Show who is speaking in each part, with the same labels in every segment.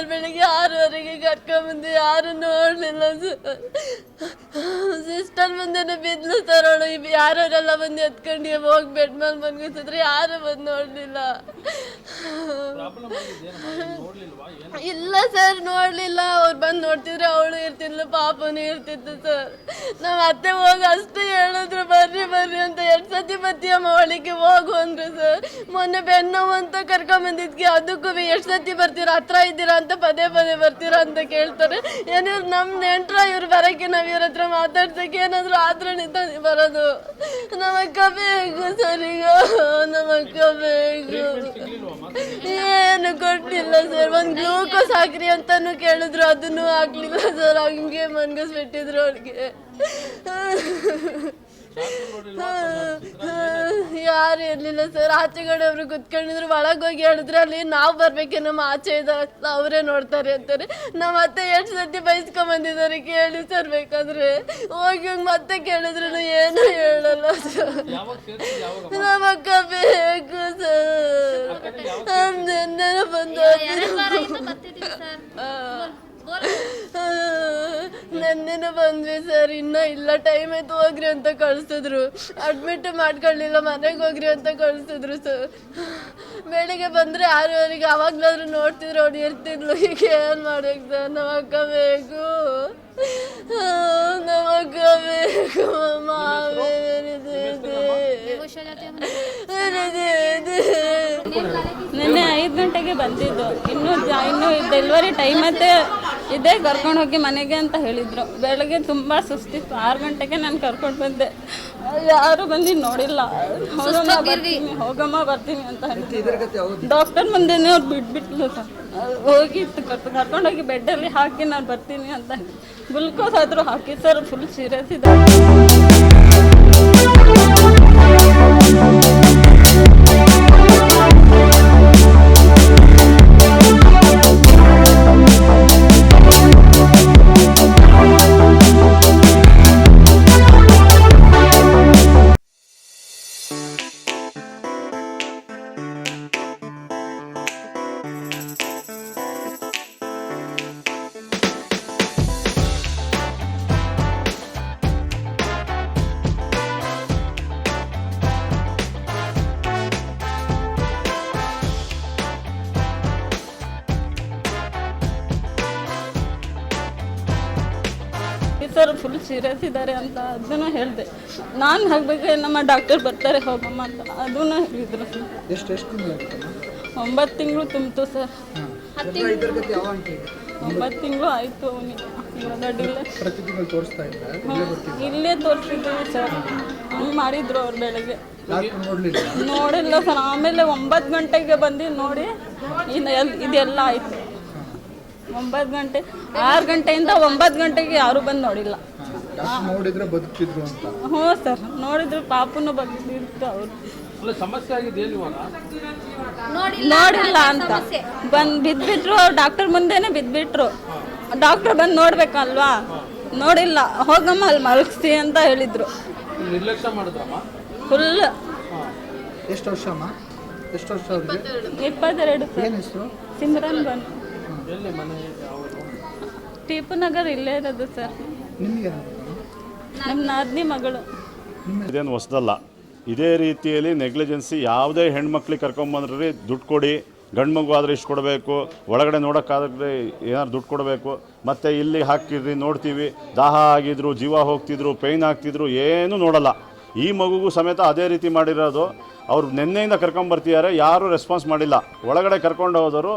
Speaker 1: Sir ಬೆಳಿಗ್ಗೆ ಆರೂವರೆಗೆ ಕರ್ಕೊಂಬಂದು ಯಾರು ನೋಡಲಿಲ್ಲ ಸರ್ ಸಿಸ್ಟರ್ ಮುಂದೆ ಬಿದ್ಲು ಸರ್ ಅವಳು ಯಾರವರೆಲ್ಲ ಬಂದು ಎತ್ಕೊಂಡು ಹೋಗಿ ಬೆಡ್ ಮೇಲೆ ಮನ್ಗಿಸಿದ್ರೆ ಯಾರು ಬಂದು ನೋಡಲಿಲ್ಲ. ಇಲ್ಲ ಸರ್ ನೋಡಲಿಲ್ಲ. ಅವ್ರು ಬಂದು ನೋಡ್ತಿದ್ರೆ ಅವಳು ಇರ್ತಿದ್ಲು ಪಾಪನು ಇರ್ತಿತ್ತು ಸರ್. ನಮ್ಮ ಅತ್ತೆ ಹೋಗಿ ಅಷ್ಟೇ ಹೇಳಿದ್ರು ಬರ್ರಿ ಬರ್ರಿ ಅಂತ ಎರಡು ಸತಿ ಬತ್ತಿ ಅಮ್ಮ ಅವಳಿಗೆ ಹೋಗು ಅಂದ್ರು ಸರ್. ಮೊನ್ನೆ ಬೆನ್ನೋವು ಅಂತ ಕರ್ಕೊಂಬಂದಿದ್ಕೆ ಅದಕ್ಕೂ ಎಷ್ಟು ಸತಿ ಬರ್ತೀರಾ? ಹತ್ರ ಇದ್ದೀರಾ ಅಂತ ಪದೇ ಪದೇ ಬರ್ತೀರಾ ಅಂತ ಕೇಳ್ತಾರೆ. ಏನಿವ್ರು ನಮ್ಮ ನೆಂಟ್ರ ಇವ್ರು ಬರಕ್ಕೆ ನಾವು ಇವ್ರ ಹತ್ರ ಮಾತಾಡ್ಸಕ್ಕೆ ಏನಾದ್ರು ನಿಂತ ಬರೋದು. ನಮ್ಮ ಅಕ್ಕ ಬೇಕು ಸರ್ ಈಗ. ನಮ್ಮ ಅಕ್ಕ ಬೇಕು. ಏನು ಕೊಟ್ಟಿಲ್ಲ ಸರ್. ಒಂದು ಗ್ಲೂಕೋಸ್ ಹಾಕ್ರಿ ಅಂತಾನು ಕೇಳಿದ್ರು. ಅದನ್ನು ಹಾಕ್ಲಿಲ್ಲ ಸರ್. ಹಂಗೆ ಮನ್ಗಿಸ್ಬಿಟ್ಟಿದ್ರು ಅವ್ರಿಗೆ. ಯಾರು ಇರ್ಲಿಲ್ಲ ಸರ್. ಆಚೆಗಡೆ ಅವ್ರು ಕುತ್ಕೊಂಡಿದ್ರು. ಒಳಗೆ ಹೋಗಿ ಹೇಳಿದ್ರೆ ಅಲ್ಲಿ ನಾವು ಬರ್ಬೇಕೆ ನಮ್ಮ ಆಚೆ ಇದಾಗ್ತಾ ಅವರೇ ನೋಡ್ತಾರೆ ಅಂತಾರೆ. ನಮ್ಮ ಅತ್ತೆ ಎಷ್ಟು ಸತಿ ಬೈಸ್ಕೊಂಬಂದಿದ್ದಾರೆ ಕೇಳಿ ಸರ್ ಬೇಕಾದ್ರೆ. ಹೋಗಿ ಹೋಗಿ ಮತ್ತೆ ಕೇಳಿದ್ರು ಏನು ಹೇಳಲ್ಲ ಸರ್. ನಮ್ಮ ಅಕ್ಕ ಬೇಕು ಸರ್. ಬಂದ ಬಂದು ನೆನ್ನೆನ ಬಂದ್ವಿ ಸರ್, ಇನ್ನ ಇಲ್ಲ ಟೈಮ್ ಆಯ್ತು ಹೋಗ್ರಿ ಅಂತ ಕಳಿಸಿದ್ರು. ಅಡ್ಮಿಟ್ ಮಾಡ್ಕೊಳ್ಳಿಲ್ಲ, ಮನೆಗೆ ಹೋಗ್ರಿ ಅಂತ ಕಳಿಸಿದ್ರು ಸರ್. ಬೆಳಿಗ್ಗೆ ಬಂದ್ರೆ ಆರೂವರೆಗೆ ಅವಾಗ್ಲಾದ್ರೂ ನೋಡ್ತಿದ್ರು ಅವ್ನು ಇರ್ತಿದ್ಲು. ಈಗ ಏನ್ ಮಾಡ್ಬೇಕು ಸರ್ ನಮ್ಮ ಅಕ್ಕ ಬೇಕು. ನಮ್ಮಕ್ಕ ಬೇಕು
Speaker 2: ನಿನ್ನೆ ಐದು ಗಂಟೆಗೆ ಬಂದಿದ್ದು. ಇನ್ನೂ ಇನ್ನೂ ಡೆಲಿವರಿ ಟೈಮ್ ಮತ್ತೆ ಇದೆ ಕರ್ಕೊಂಡು ಹೋಗಿ ಮನೆಗೆ ಅಂತ ಹೇಳಿದ್ರು. ಬೆಳಗ್ಗೆ ತುಂಬ ಸುಸ್ತಿತ್ತು. ಆರು ಗಂಟೆಗೆ ನಾನು ಕರ್ಕೊಂಡು ಬಂದೆ. ಯಾರು ಬಂದು ನೋಡಿಲ್ಲ. ಹೋಗಮ್ಮ ಬರ್ತೀನಿ ಹೋಗಮ್ಮ ಬರ್ತೀನಿ ಅಂತ ಡಾಕ್ಟರ್ ಮುಂದೆನೇ ಅವ್ರು ಬಿಟ್ಬಿಟ್ಲು ಸರ್. ಹೋಗಿ ಕರ್ಕೊಂಡು ಹೋಗಿ ಬೆಡ್ಡಲ್ಲಿ ಹಾಕಿ ನಾನು ಬರ್ತೀನಿ ಅಂತ. ಗ್ಲುಕೋಸ್ ಆದರೂ ಹಾಕಿ ಸರ್ ಫುಲ್ ಸೀರಿಯಸ್ ಇದೆ ಸರ್ ಫುಲ್ ಸೀರಿಯಸ್ ಇದ್ದಾರೆ ಅಂತ ಅದನ್ನು ಹೇಳಿದೆ. ನಾನು ಹಾಕ್ಬೇಕು ನಮ್ಮ ಡಾಕ್ಟರ್ ಬರ್ತಾರೆ ಹೋಗಮ್ಮ ಅಂತ ಅದನ್ನು ಹೇಳಿದ್ರು.
Speaker 3: ಎಷ್ಟು
Speaker 2: ಒಂಬತ್ತು ತಿಂಗಳು ತುಂಬಿತು ಸರ್. ಒಂಬತ್ತು ತಿಂಗಳು ಆಯಿತು ಅವನಿಗೆ. ಇವಾಗ
Speaker 3: ತೋರಿಸ್ತಾ ಇಲ್ಲೇ
Speaker 2: ತೋರಿಸಿದ್ದೀವಿ ಸರ್. ಹಂಗೆ ಮಾಡಿದ್ರು ಅವ್ರು ಬೆಳಗ್ಗೆ.
Speaker 3: ಡಾಕ್ಟರ್ ನೋಡ್ಲಿಲ್ಲ?
Speaker 2: ನೋಡಿಲ್ಲ ಸರ್. ಆಮೇಲೆ ಒಂಬತ್ತು ಗಂಟೆಗೆ ಬಂದು ನೋಡಿ ಇದೆಲ್ಲ ಆಯಿತು. ಒಂಬತ್ತು ಗಂಟೆ ಆರು ಗಂಟೆಯಿಂದ ಒಂಬತ್ತು ಗಂಟೆಗೆ ಯಾರು ಬಂದು ನೋಡಿಲ್ಲ.
Speaker 3: ನೋಡಿದ್ರೆ ಬದುಕಿದ್ರು ಅಂತ?
Speaker 2: ಹ್ಞೂ ಸರ್ ನೋಡಿದ್ರು ಪಾಪನು ಬದುಕಿದ್ರು ಅವರು.
Speaker 4: ಅಲ್ಲ ಸಮಸ್ಯೆ ಆಗಿದೆ ಏನು ಇವಾಗ?
Speaker 2: ನೋಡಿಲ್ಲ ಅಂತ ಬಂದು ಬಿದ್ಬಿಟ್ರು ಡಾಕ್ಟರ್ ಮುಂದೆನೆ ಬಿದ್ಬಿಟ್ರು. ಡಾಕ್ಟರ್ ಬಂದು ನೋಡ್ಬೇಕಲ್ವಾ? ನೋಡಿಲ್ಲ ಹೋಗಮ್ಮ ಅಲ್ಲಿ ಮಲಗಿಸಿ ಅಂತ ಹೇಳಿದ್ರು.
Speaker 4: ನಿರ್ಲಕ್ಷ್ಯ ಮಾಡಿದ್ರಮ್ಮ?
Speaker 2: ಫುಲ್.
Speaker 3: ಎಷ್ಟು ವರ್ಷ ಅಮ್ಮ? ಎಷ್ಟು ವರ್ಷ ಅವ್ರಿಗೆ?
Speaker 2: ಇಪ್ಪತ್ತೆರಡು.
Speaker 3: ಏನು ಹೆಸರು?
Speaker 2: ಸಿಮ್ರನ್ ಬಂದು.
Speaker 4: ಎಲ್ಲಿ ಮನೆ ಯಾವುದು
Speaker 2: ಟಿಪ್ಪು ನಗರ್ ಇಲ್ಲೇ ಇರೋದು ಸರ್.
Speaker 3: ನಿಮಗೆ
Speaker 2: ನಮ್ಮ ನಾದ್ನಿ ಮಗಳು.
Speaker 5: ಇದೇನು ಹೊಸದಲ್ಲ. ಇದೇ ರೀತಿಯಲ್ಲಿ ನೆಗ್ಲಿಜೆನ್ಸಿ ಯಾವುದೇ ಹೆಣ್ಮಕ್ಳಿಗೆ ಕರ್ಕೊಂಬಂದ್ರಿ ದುಡ್ಡು ಕೊಡಿ. ಗಂಡು ಮಗು ಆದರೆ ಇಷ್ಟು ಕೊಡಬೇಕು. ಒಳಗಡೆ ನೋಡೋಕ್ಕಾದ್ರೆ ಏನಾದ್ರು ದುಡ್ಡು ಕೊಡಬೇಕು. ಮತ್ತು ಇಲ್ಲಿ ಹಾಕಿದ್ರಿ ನೋಡ್ತೀವಿ. ದಾಹ ಆಗಿದ್ರು ಜೀವ ಹೋಗ್ತಿದ್ರು ಪೇಯ್ನ್ ಆಗ್ತಿದ್ರು ಏನೂ ನೋಡಲ್ಲ. ಈ ಮಗುಗೂ ಸಮೇತ ಅದೇ ರೀತಿ ಮಾಡಿರೋದು. ಅವ್ರು ನಿನ್ನೆಯಿಂದ ಕರ್ಕೊಂಬರ್ತಿದ್ದಾರೆ, ಯಾರೂ ರೆಸ್ಪಾನ್ಸ್ ಮಾಡಿಲ್ಲ. ಒಳಗಡೆ ಕರ್ಕೊಂಡು ಹೋದವರು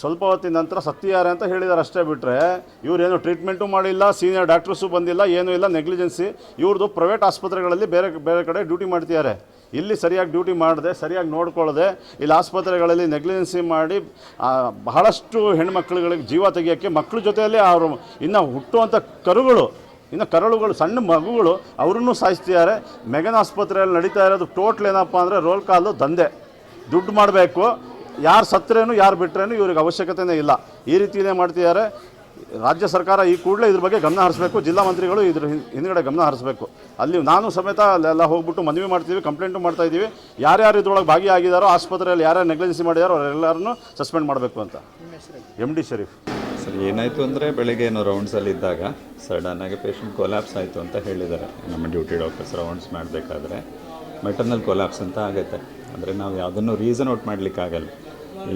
Speaker 5: ಸ್ವಲ್ಪ ಹೊತ್ತಿನ ನಂತರ ಸತ್ತಿದ್ದಾರೆ ಅಂತ ಹೇಳಿದ್ದಾರೆ ಅಷ್ಟೇ ಬಿಟ್ಟರೆ ಇವರೇನು ಟ್ರೀಟ್ಮೆಂಟು ಮಾಡಿಲ್ಲ ಸೀನಿಯರ್ ಡಾಕ್ಟರ್ಸು ಬಂದಿಲ್ಲ, ಏನೂ ಇಲ್ಲ ನೆಗ್ಲಿಜೆನ್ಸಿ ಇವ್ರದ್ದು ಪ್ರೈವೇಟ್ ಆಸ್ಪತ್ರೆಗಳಲ್ಲಿ ಬೇರೆ ಬೇರೆ ಕಡೆ ಡ್ಯೂಟಿ ಮಾಡ್ತಿದ್ದಾರೆ. ಇಲ್ಲಿ ಸರಿಯಾಗಿ ಡ್ಯೂಟಿ ಮಾಡದೆ, ಸರಿಯಾಗಿ ನೋಡ್ಕೊಳ್ಳದೆ ಇಲ್ಲಿ ಆಸ್ಪತ್ರೆಗಳಲ್ಲಿ ನೆಗ್ಲಿಜೆನ್ಸಿ ಮಾಡಿ ಬಹಳಷ್ಟು ಹೆಣ್ಮಕ್ಳುಗಳಿಗೆ ಜೀವ ತೆಗಿಯೋಕ್ಕೆ ಮಕ್ಕಳ ಜೊತೆಯಲ್ಲಿ ಅವರು, ಇನ್ನು ಹುಟ್ಟುವಂಥ ಕರುಗಳು ಇನ್ನು ಕರಳುಗಳು ಸಣ್ಣ ಮಗುಗಳು ಅವ್ರನ್ನೂ ಸಾಯಿಸ್ತಿದ್ದಾರೆ. ಮೆಗನ್ ಆಸ್ಪತ್ರೆಯಲ್ಲಿ ನಡೀತಾ ಇರೋದು ಟೋಟ್ಲ್ ಏನಪ್ಪ ಅಂದರೆ ರೋಲ್ ಕಾಲು ದಂಧೆ. ದುಡ್ಡು ಮಾಡಬೇಕು. ಯಾರು ಸತ್ತರೇನು ಯಾರು ಬಿಟ್ಟರೇನು ಇವ್ರಿಗೆ ಅವಶ್ಯಕತೆನೇ ಇಲ್ಲ. ಈ ರೀತಿಯೇ ಮಾಡ್ತಿದ್ದಾರೆ. ರಾಜ್ಯ ಸರ್ಕಾರ ಈ ಕೂಡಲೇ ಇದ್ರ ಬಗ್ಗೆ ಗಮನ ಹರಿಸಬೇಕು. ಜಿಲ್ಲಾ ಮಂತ್ರಿಗಳು ಇದ್ರ ಹಿಂದ್ಗಡೆ ಗಮನ ಹರಿಸಬೇಕು. ಅಲ್ಲಿ ನಾನು ಸಮೇತ ಅಲ್ಲೆಲ್ಲ ಹೋಗ್ಬಿಟ್ಟು ಮನವಿ ಮಾಡ್ತೀವಿ ಕಂಪ್ಲೇಂಟು ಮಾಡ್ತಾ ಇದ್ದೀವಿ. ಯಾರ್ಯಾರು ಇದ್ರೊಳಗೆ ಭಾಗಿಯಾಗಿದ್ದಾರೋ ಆಸ್ಪತ್ರೆಯಲ್ಲಿ ಯಾರ್ಯಾರು ನೆಗ್ಲೆನ್ಸಿ ಮಾಡಿದಾರೋ ಅವರೆಲ್ಲರನ್ನೂ ಸಸ್ಪೆಂಡ್ ಮಾಡಬೇಕು ಅಂತ. M D Sharif.
Speaker 6: ಸರ್, ಏನಾಯಿತು ಅಂದರೆ ಬೆಳಗ್ಗೆ ಏನೋ ರೌಂಡ್ಸಲ್ಲಿ ಇದ್ದಾಗ ಸಡನ್ನಾಗಿ ಪೇಷಂಟ್ ಕೊಲ್ಯಾಪ್ಸ್ ಆಯಿತು ಅಂತ ಹೇಳಿದ್ದಾರೆ. ನಮ್ಮ ಡ್ಯೂಟಿ ಡಾಕ್ಟರ್ಸ್ ರೌಂಡ್ಸ್ ಮಾಡಬೇಕಾದ್ರೆ ಮೆಟರ್ನಲ್ ಕೊಲ್ಯಾಪ್ಸ್ ಅಂತ ಆಗುತ್ತೆ. ಅಂದರೆ ನಾವು ಯಾವುದನ್ನು ರೀಸನ್ ಔಟ್ ಮಾಡಲಿಕ್ಕಾಗಲ್ಲ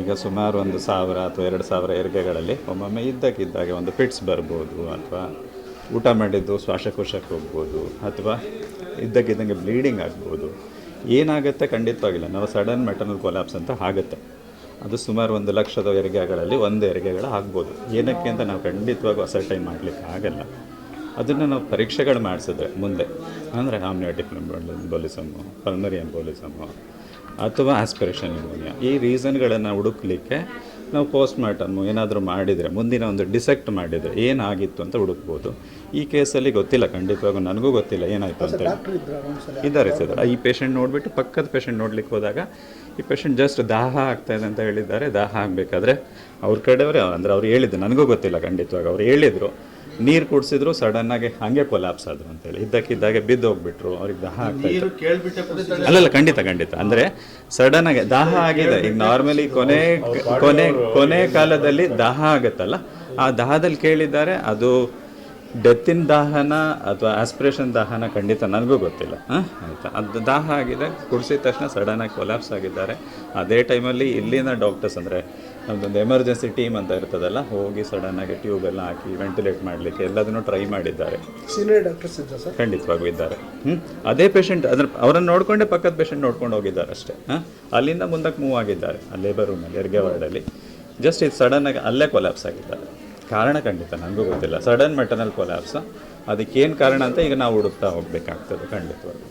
Speaker 6: ಈಗ ಸುಮಾರು ಒಂದು ಸಾವಿರ ಅಥವಾ ಎರಡು ಸಾವಿರ ಹೆರಿಗೆಗಳಲ್ಲಿ ಒಮ್ಮೊಮ್ಮೆ ಇದ್ದಕ್ಕಿದ್ದಾಗೆ ಒಂದು ಫಿಟ್ಸ್ ಬರ್ಬೋದು ಅಥವಾ ಊಟ ಮಾಡಿದ್ದು ಶ್ವಾಸಕೋಶಕ್ಕೆ ಹೋಗ್ಬೋದು ಅಥವಾ ಇದ್ದಕ್ಕಿದ್ದಂಗೆ ಬ್ಲೀಡಿಂಗ್ ಆಗ್ಬೋದು. ಏನಾಗುತ್ತೆ ಖಂಡಿತವಾಗಿಲ್ಲ. ನಾವು ಸಡನ್ ಮೆಟರ್ನಲ್ ಕೊಲ್ಯಾಪ್ಸ್ ಅಂತ ಆಗುತ್ತೆ. ಅದು ಸುಮಾರು ಒಂದು ಲಕ್ಷದ ಹೆರಿಗೆಗಳಲ್ಲಿ ಒಂದು ಹೆರಿಗೆಗಳು ಆಗ್ಬೋದು. ಏನಕ್ಕೆ ಅಂತ ನಾವು ಖಂಡಿತವಾಗೂ ಅಸರ್ಟೈನ್ ಮಾಡಲಿಕ್ಕೆ ಆಗಲ್ಲ. ಅದನ್ನು ನಾವು ಪರೀಕ್ಷೆಗಳು ಮಾಡಿಸಿದ್ರೆ ಮುಂದೆ. ಅಂದರೆ ಆಮ್ನಿಯೋಟಿಕ್ ಎಂಬೋಲಿಸಮು ಪಲ್ಮರಿ ಎಂಬೋಲಿಸಮು ಅಥವಾ ಆಸ್ಪಿರೇಷನ್ ನ್ಯೂಮೋನಿಯಾ ಈ ರೀಸನ್ಗಳನ್ನು ಹುಡುಕ್ಲಿಕ್ಕೆ ನಾವು ಪೋಸ್ಟ್ ಮಾರ್ಟಮ್ ಏನಾದರೂ ಮಾಡಿದರೆ ಮುಂದಿನ ಒಂದು ಡಿಸೆಕ್ಟ್ ಮಾಡಿದರೆ ಏನಾಗಿತ್ತು ಅಂತ ಹುಡುಕ್ಬೋದು. ಈ ಕೇಸಲ್ಲಿ ಗೊತ್ತಿಲ್ಲ ಖಂಡಿತವಾಗೂ ನನಗೂ ಗೊತ್ತಿಲ್ಲ ಏನಾಯಿತು ಅಂತ ಇದ್ದಾರೆ ಸರ್. ಈ ಪೇಷಂಟ್ ನೋಡಿಬಿಟ್ಟು ಪಕ್ಕದ ಪೇಷಂಟ್ ನೋಡ್ಲಿಕ್ಕೆ ಹೋದಾಗ ಈ ಪೇಷಂಟ್ ಜಸ್ಟ್ ದಾಹ ಆಗ್ತಾ ಇದೆ ಅಂತ ಹೇಳಿದ್ದಾರೆ. ದಾಹ ಆಗಬೇಕಾದ್ರೆ ಅವ್ರ ಕಡೆಯವರೇ ಅಂದರೆ ಅವ್ರು ಹೇಳಿದ್ದು ನನಗೂ ಗೊತ್ತಿಲ್ಲ ಖಂಡಿತವಾಗ. ಅವ್ರು ಹೇಳಿದರು. ನೀರು ಕುಡಿಸಿದ್ರು ಆಗಿ ಹಾಗೆ ಕೊಲಾಪ್ಸ್ ಆದರು ಅಂತೇಳಿ. ಇದ್ದಕ್ಕಿದ್ದಾಗೆ ಬಿದ್ದು ಹೋಗ್ಬಿಟ್ರು ಅವ್ರಿಗೆ ದಾಹ ಆಗ್ತಾ ಇತ್ತು. ಅಲ್ಲಲ್ಲ ಖಂಡಿತ ಖಂಡಿತ. ಅಂದ್ರೆ ಸಡನ್ ಆಗಿ ದಾಹ ಆಗಿದೆ. ಈಗ ನಾರ್ಮಲಿ ಕೊನೆ ಕೊನೆ ಕೊನೆ ಕಾಲದಲ್ಲಿ ದಾಹ ಆಗುತ್ತಲ್ಲ ಆ ದಾಹದಲ್ಲಿ ಕೇಳಿದ್ದಾರೆ ಅದು ಡೆತ್ತಿನ ದಾಹನ ಅಥವಾ ಆಸ್ಪಿರೇಷನ್ ದಾಹನ ಖಂಡಿತ ನನಗೂ ಗೊತ್ತಿಲ್ಲ. ಹಾಂ? ಆಯಿತಾ? ಅದು ದಾಹ ಆಗಿದೆ ಕುಡಿಸಿದ ತಕ್ಷಣ ಸಡನ್ನಾಗಿ ಕೊಲಾಪ್ಸ್ ಆಗಿದ್ದಾರೆ. ಅದೇ ಟೈಮಲ್ಲಿ ಇಲ್ಲಿನ ಡಾಕ್ಟರ್ಸ್ ಅಂದರೆ ನಮ್ಮದೊಂದು ಎಮರ್ಜೆನ್ಸಿ ಟೀಮ್ ಅಂತ ಇರ್ತದಲ್ಲ ಹೋಗಿ ಸಡನ್ನಾಗಿ ಟ್ಯೂಬ್ ಎಲ್ಲ ಹಾಕಿ ವೆಂಟಿಲೇಟ್ ಮಾಡಲಿಕ್ಕೆ ಎಲ್ಲದನ್ನು ಟ್ರೈ ಮಾಡಿದ್ದಾರೆ.
Speaker 3: ಸೀನಿಯರ್ ಡಾಕ್ಟರ್ಸ್ ಇದ್ರ ಸರ್
Speaker 6: ಖಂಡಿತವಾಗೂ ಇದ್ದಾರೆ. ಹ್ಞೂ ಅದೇ ಪೇಷಂಟ್ ಅದ್ರ ಅವರನ್ನು ನೋಡಿಕೊಂಡೇ ಪಕ್ಕದ ಪೇಷಂಟ್ ನೋಡ್ಕೊಂಡು ಹೋಗಿದ್ದಾರೆ ಅಷ್ಟೇ. ಹಾಂ? ಅಲ್ಲಿಂದ ಮುಂದಕ್ಕೆ ಮೂವ್ ಆಗಿದ್ದಾರೆ ಆ ಲೇಬರ್ ರೂಮಲ್ಲಿ ಹೆರಿಗೆ ವಾರ್ಡಲ್ಲಿ ಜಸ್ಟ್ ಇದು ಸಡನ್ನಾಗಿ ಅಲ್ಲೇ ಕೊಲ್ಯಾಪ್ಸ್ ಆಗಿದ್ದಾರೆ. ಕಾರಣ ಖಂಡಿತ ನನಗೂ ಗೊತ್ತಿಲ್ಲ. ಸಡನ್ ಮೆಟರ್ನಲ್ ಕೊಲ್ಯಾಪ್ಸ್ ಅದಕ್ಕೇನು ಕಾರಣ ಅಂತ ಈಗ ನಾವು ಹುಡುಕ್ತಾ ಹೋಗಬೇಕಾಗ್ತದೆ ಖಂಡಿತವಾಗಿ